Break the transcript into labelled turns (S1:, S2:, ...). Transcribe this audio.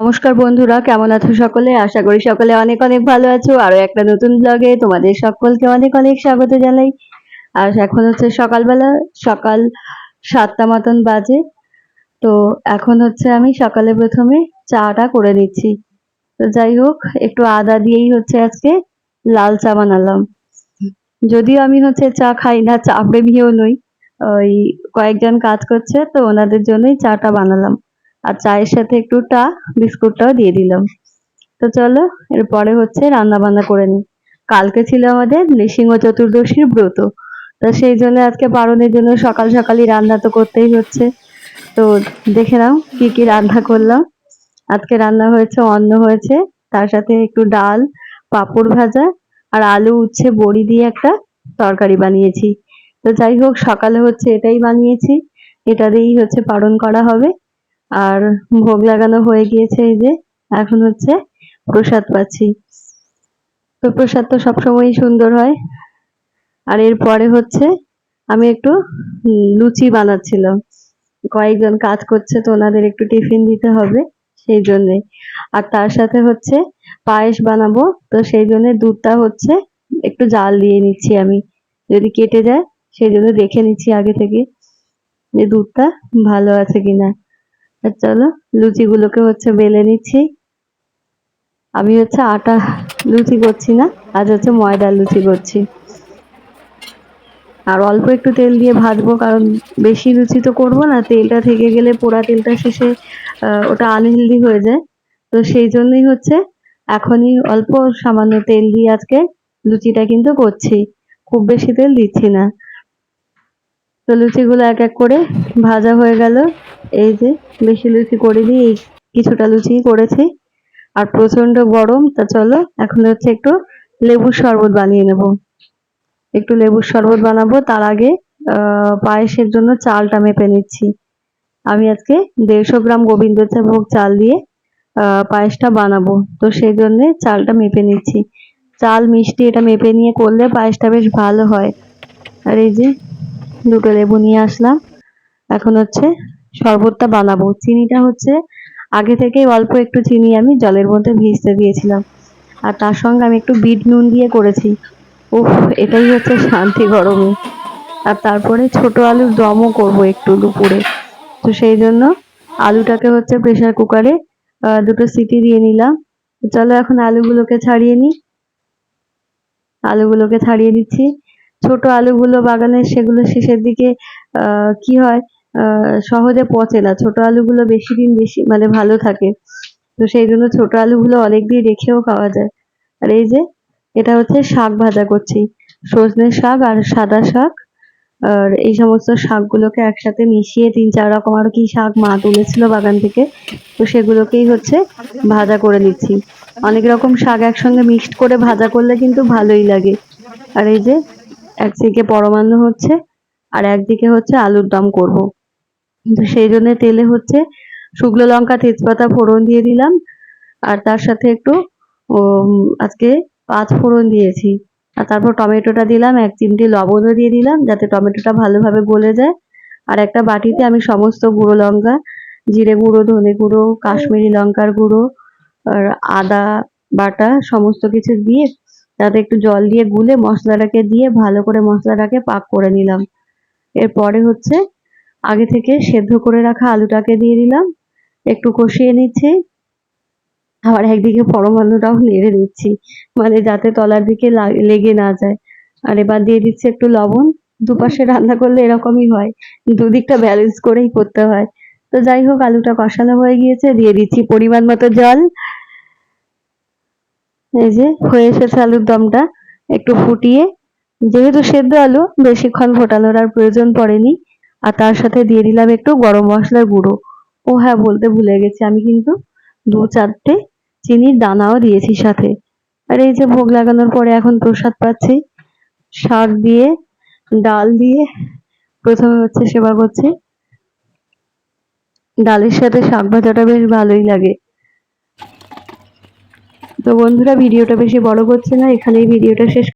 S1: নমস্কার বন্ধুরা, কেমন আছো সকলে? আশা করি সকলে অনেক অনেক ভালো আছো। আরও একটা নতুন ব্লগে তোমাদের সকলকে অনেক অনেক স্বাগত জানাই। আর এখন হচ্ছে সকালবেলা, সকাল সাতটা মতন বাজে। তো এখন হচ্ছে আমি সকালে প্রথমে চাটা করে নিচ্ছি। তো যাই হোক, একটু আদা দিয়েই হচ্ছে আজকে লাল চা বানালাম। যদিও আমি হচ্ছে চা খাই না, চা প্রেমীও নই। ওই কয়েকজন কাজ করছে, তো ওনাদের জন্যই চাটা বানালাম। আর চায়ের সাথে একটু টা, বিস্কুটটাও দিয়ে দিলাম। তো চলো, এরপরে হচ্ছে রান্না বান্না করে নিই। কালকে ছিল আমাদের নৃসিংহ চতুর্দশীর ব্রত। তো সেই জন্য আজকে পারণের জন্য সকাল সকালই রান্না তো করতেই হচ্ছে। তো দেখে নাও কি কি রান্না করলাম। আজকে রান্না হয়েছে, অন্ন হয়েছে, তার সাথে একটু ডাল, পাঁপড় ভাজা আর আলু উচ্ছে বড়ি দিয়ে একটা তরকারি বানিয়েছি। তো যাই হোক, সকালে হচ্ছে এটাই বানিয়েছি। এটা দিয়েই হচ্ছে পালন করা হবে। আর ভোগ লাগানো হয়ে গিয়েছে এই যে, এখন হচ্ছে প্রসাদ পাচ্ছি। তো প্রসাদ তো সবসময়ই সুন্দর হয়। আর এরপরে হচ্ছে আমি একটু লুচি বানাচ্ছিলাম। কয়েকজন কাজ করছে তো ওনাদের একটু টিফিন দিতে হবে সেই জন্যে। আর তার সাথে হচ্ছে পায়েস বানাবো, তো সেই জন্য দুধটা হচ্ছে একটু জাল দিয়ে নিচ্ছি আমি। যদি কেটে যায়, সেই জন্য দেখে নিচ্ছি আগে থেকে যে দুধটা ভালো আছে কিনা। চলো, লুচিগুলোকে হচ্ছে বেলে নিচ্ছি। আমি হচ্ছে আটা লুচি করছি না, আজ হচ্ছে ময়দার লুচি করছি। আর অল্প একটু তেল দিয়ে ভাজবো, কারণ বেশি লুচি তো করব না, তেলটা থেকে গেলে পোড়া তেলটা শেষে ওটা আনহেলদি হয়ে যায়। তো সেই জন্যই হচ্ছে এখনই অল্প সামান্য তেল দিয়ে আজকে লুচিটা কিন্তু করছি। খুব বেশি তেল দিচ্ছি না। তো লুচিগুলো এক এক করে ভাজা হয়ে গেল। এই যে বেশি লুচি করিনি, এই কিছুটা লুচি করেছি। আর প্রচণ্ড গরম, তা চলো, এখন হচ্ছে একটু লেবুর শরবত বানিয়ে নেব। একটু লেবুর শরবত বানাবো, তার আগে পায়েসের জন্য চালটা মেপে নিচ্ছি। আমি আজকে দেড়শো গ্রাম গোবিন্দভোগ চাল দিয়ে পায়েসটা বানাবো। তো সেই জন্যে চালটা মেপে নিচ্ছি। চাল মিষ্টি এটা মেপে নিয়ে করলে পায়েসটা বেশ ভালো হয়। আর এই যে দুটো লেবু নিয়ে আসলাম। এখন হচ্ছে শরবতটা বানাবো। চিনিটা হচ্ছে আগে থেকেই অল্প একটু চিনি আমি জলের মধ্যে ভিজতে দিয়েছিলাম। আর তার সঙ্গে আমি একটু বিট নুন দিয়ে করেছি। উফ, এটাই হচ্ছে শান্তি গরমে। আর তারপরে ছোট আলুর দমও করব একটু দুপুরে। তো সেই জন্য আলুটাকে হচ্ছে প্রেসার কুকারে দুটো সিটি দিয়ে নিলাম। চলো এখন আলুগুলোকে ছাড়িয়ে নিই। আলুগুলোকে ছাড়িয়ে দিচ্ছি। ছোট আলুগুলো বাগানের সেগুলো শেষের দিকে কি হয়? সহজে পচে না। ছোট আলুগুলো বেশি দিন বেশি মানে ভালো থাকে। তো সেই জন্য ছোট আলুগুলো অনেক দিন রেখেও খাওয়া যায়। আর এই যে, এটা হচ্ছে শাক ভাজা করছি। সজনে শাক আর সাদা শাক। আর এই সমস্ত শাকগুলোকে একসাথে মিশিয়ে তিন চার রকম আর কি শাক মা তুলেছিল বাগান থেকে, তো সেগুলোকেই হচ্ছে ভাজা করে নিচ্ছি। অনেক রকম শাক একসঙ্গে মিক্সড করে ভাজা করলে কিন্তু ভালোই লাগে। আর এই যে, একদিকে পরমান্ন হচ্ছে, আর একদিকে হচ্ছে আলুর দম করব। তো সেই জন্য তেলে হচ্ছে শুকনো লঙ্কা, তেজপাতা, ফোড়ন দিয়ে দিলাম। আর তার সাথে একটু আজকে পাঁচ ফোড়ন দিয়েছি। আর তারপর টমেটোটা দিলাম, এক চিমটি লবণও দিয়ে দিলাম, যাতে টমেটোটা ভালোভাবে গলে যায়। আর একটা বাটিতে আমি সমস্ত গুঁড়ো লঙ্কা, জিরে গুঁড়ো, ধনে গুঁড়ো, কাশ্মীরি লঙ্কার গুঁড়ো, আর আদা বাটা সমস্ত কিছু দিয়ে তাতে একটু জল দিয়ে গুলে মশলাটাকে দিয়ে ভালো করে মশলাটাকে পাক করে নিলাম। এরপরে হচ্ছে আগে থেকে সেদ্ধ করে রাখা আলুটাকে দিয়ে দিলাম। একটু কষিয়ে নিচ্ছি। আবার একদিকে পরম আলুটাও নেড়ে দিচ্ছি মানে যাতে তলার দিকে লেগে না যায়। আর এবার দিয়ে দিচ্ছি একটু লবণ। দুপাশে রান্না করলে এরকমই হয়, দুদিকটা ব্যালেন্স করেই করতে হয়। তো যাই হোক, আলুটা কষানো হয়ে গিয়েছে। দিয়ে দিচ্ছি পরিমাণ মতো জল। এই যে, হয়ে এসেছে আলুর দমটা। একটু ফুটিয়ে, যেহেতু সেদ্ধ আলু, বেশিক্ষণ ফোটানোর আর প্রয়োজন পড়েনি। আর তার সাথে দিয়ে দিলাম একটু গরম মশলার গুঁড়ো। ও হ্যাঁ বলতে ভুলে গেছি আমি কিন্তু। দু চারটে চিনির দানাও দিয়েছি সাথে। আর এই যে ভোগ লাগানোর পরে এখন প্রসাদ পাচ্ছি। শাক দিয়ে, ডাল দিয়ে, প্রথমে হচ্ছে সেবা করছি ডালের সাথে শাক ভাজাটা বেশ ভালোই লাগে। তো বন্ধুরা, ভিডিওটা বেশি বড় করছে না, এখানেই ভিডিওটা শেষ